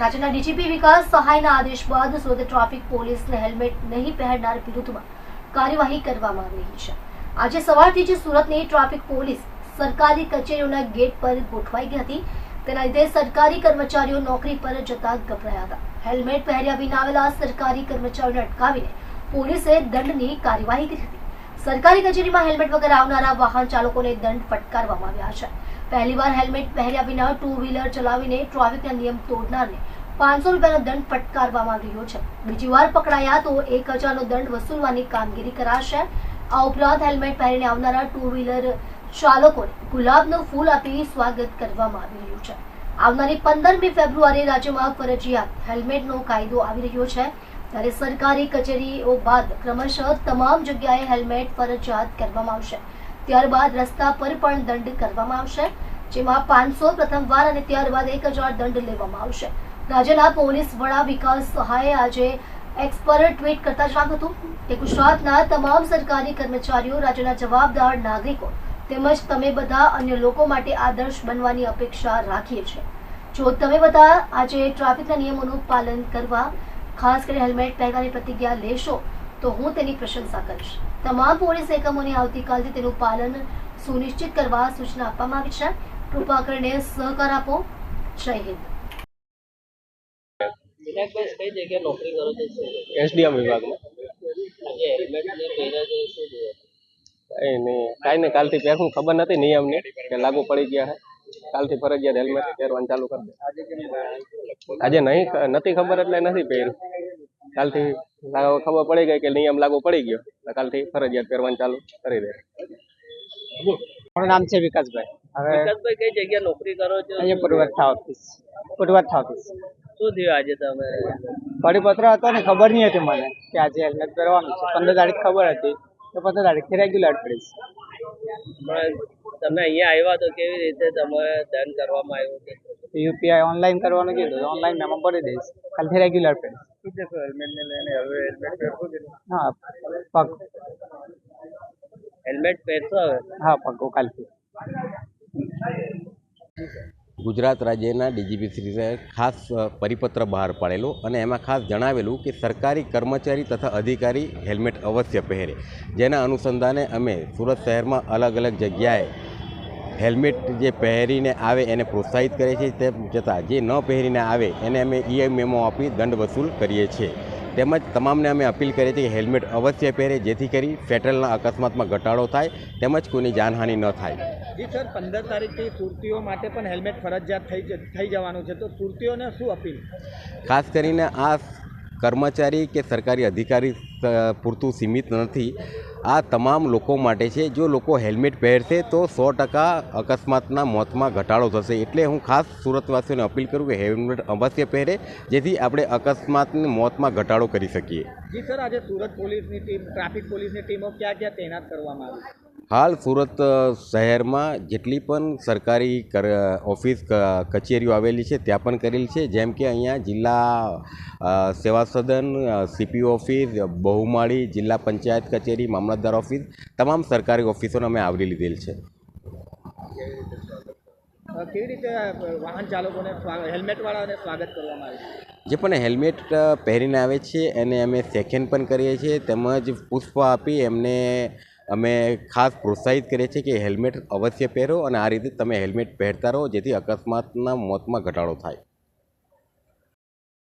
રાજ્યના ડીજીપી વિકાસ સહાયના આદેશ બાદ સુરત ટ્રાફિક પોલીસને હેલ્મેટ નહીં પહેરનાર વિરુદ્ધમાં કાર્યવાહી કરવામાં આવી રહી છે. આજે સવારથી જ સુરતની ટ્રાફિક પોલીસ સરકારી કચેરીઓના ગેટ પર ગોઠવાઈ ગઈ હતી. તેના લીધે સરકારી કર્મચારીઓ નોકરી પર જતા ગભરાયા હતા. હેલ્મેટ પહેર્યા વિના આવેલા સરકારી કર્મચારીઓને અટકાવીને પોલીસે દંડની કાર્યવાહી કરી હતી. સરકારી કચેરીમાં હેલ્મેટ વગર આવનારા વાહન ચાલકોને દંડ ફટકારવામાં આવ્યા છે. પહેલીવાર હેલ્મેટ પહેર્યા વિના ટુ વ્હીલર ચલાવીને ટ્રાફિકના નિયમ તોડનારને પાંચસો રૂપિયાનો દંડ ફટકારવામાં આવી રહ્યો છે. બીજી વાર પકડાયા તો એક હજારનો દંડ વસૂલવાની કામગીરી કરાશે. આ ઉપરાંત હેલ્મેટ પહેરીને આવનારા ટુ વ્હીલર ચાલકોને ગુલાબનું ફૂલ આપી સ્વાગત કરવામાં આવી રહ્યું છે. આવનારી પંદરમી ફેબ્રુઆરી રાજ્યમાં ફરજિયાત હેલ્મેટનો કાયદો આવી રહ્યો છે. ત્યારે સરકારી કચેરીઓ બાદ ક્રમશઃ તમામ જગ્યાએ હેલ્મેટ ફરજિયાત કરવામાં આવશે. ત્યારબાદ રસ્તા પર પણ દંડ કરવામાં આવશે, જેમાં પાંચસો પ્રથમવાર અને ત્યારબાદ એક દંડ લેવામાં આવશે. રાજ્યના પોલીસ વડા વિકાસ સહાયે આજે એક્સ ટ્વીટ કરતા જણાવ્યું હતું કે ગુજરાતના તમામ સરકારી કર્મચારીઓ, રાજ્યના જવાબદાર નાગરિકો તેમજ તમે બધા અન્ય લોકો માટે આદર્શ બનવાની અપેક્ષા રાખીએ છીએ. જો તમે બધા આજે ટ્રાફિકના નિયમોનું પાલન કરવા ખાસ કરી હેલ્મેટ પહેરવાની પ્રતિજ્ઞા લેશો તો હું તેની પ્રશંસા કરીશ. તમામ પોલીસ એકમોને આવતીકાલથી તેનું પાલન સુનિશ્ચિત કરવા સૂચના આપવામાં આવી છે. કૃપા કરીને સહકાર આપો. જય હિન્દ? એસડીએમ વિભાગમાં. કાંઈ નહીં કાલથી પહેરવું ખબર નથી નિયમની કે લાગુ પડી ગયા છે કાલથી ફરજિયાત હેલ્મેટ પહેરવાનું ચાલુ કરી દે. આજે નહીં નથી ખબર એટલે નથી પહેર્યું. કાલથી ખબર પડી ગઈ કે નિયમ લાગુ પડી ગયો. એટલે કાલથી ફરજિયાત પહેરવાનું ચાલુ કરી દે. મારું નામ છે વિકાસભાઈ. હવે વિકાસભાઈ કઈ જગ્યાએ નોકરી કરો છો? અહીંયા પુરવઠા ઓફિસ. પુરવઠા ઓફિસ. શું થયું આજે તમે? પરિપત્ર હતો ને ખબર નહીં હતી મને કે આજે હેલ્મેટ પહેરવાનું છે. પંદર તારીખ ખબર હતી. તો પંદર તારીખથી રેગ્યુલર કરીશ. પણ તમે અહીંયા આવ્યા તો કેવી રીતે તમે ધન કરવામાં આવ્યો છે યુપીઆઈ ઓનલાઈન કરવાનું કીધું ઓનલાઈન મેં ભરી દઈશ. કાલથી રેગ્યુલર કે હા પગ. હેલ્મેટ પહેરશો હવે. હા પગ કાલથી ગુજરાત રાજ્યના ડીજીપી શ્રીએ ખાસ પરિપત્ર બહાર પાડેલો અને એમાં ખાસ જણાવેલું કે સરકારી કર્મચારી તથા અધિકારી હેલ્મેટ અવશ્ય પહેરે. જેના અનુસંધાને અમે સુરત શહેરમાં અલગ અલગ જગ્યાએ હેલ્મેટ જે પહેરીને આવે એને પ્રોત્સાહિત કરે છે તેમ છતાં જે ન પહેરીને આવે એને અમે ઈ મેમો આપી દંડ વસૂલ કરીએ છીએ. તેમજ તમામને અમે અપીલ કરીએ છીએ કે હેલ્મેટ અવશ્ય પહેરે જેથી કરી ફેટલના અકસ્માતમાં ઘટાડો થાય તેમજ કોઈની જાનહાનિ ન થાય. જી સર પંદર તારીખથી સુરતીઓ માટે પણ હેલ્મેટ ફરજિયાત થઈ થઈ જવાનું છે. તો સુરતીઓને શું અપીલ? ખાસ કરીને આ કર્મચારી કે સરકારી અધિકારી પૂરતું સીમિત નથી. આ તમામ લોકો માટે છે. જો લોકો હેલ્મેટ પહેરશે તો સો ટકા અકસ્માતના મોતમાં ઘટાડો થશે. એટલે હું ખાસ સુરતવાસીઓને અપીલ કરું કે હેલ્મેટ અવશ્ય પહેરે, જેથી આપણે અકસ્માતની મોતમાં ઘટાડો કરી શકીએ. જી સર, આજે સુરત પોલીસની ટીમ, ટ્રાફિક પોલીસની ટીમો ક્યાં ક્યાં તૈનાત કરવામાં આવી? હાલ સુરત શહેરમાં જેટલી પણ સરકારી કર ઓફિસ કચેરીઓ આવેલી છે ત્યાં પણ કરેલી છે. જેમ કે અહીંયા જિલ્લા સેવા સદન સીપી ઓફિસ બહુમાળી જિલ્લા પંચાયત કચેરી મામલતદાર ઓફિસ તમામ સરકારી ઓફિસોને અમે આવરી લીધેલ છે. કેવી રીતે વાહન ચાલકોને હેલ્મેટવાળાને સ્વાગત કરવામાં આવ્યું જે પણ હેલ્મેટ પહેરીને આવે છે એને અમે સેકેન્ડ પણ કરીએ છીએ. તેમજ પુષ્પ આપી એમને અમે ખાસ પ્રોત્સાહિત કરીએ છીએ કે હેલ્મેટ અવશ્ય પહેરો અને આ રીતે તમે હેલ્મેટ પહેરતા રહો જેથી અકસ્માતના મોતમાં ઘટાડો થાય.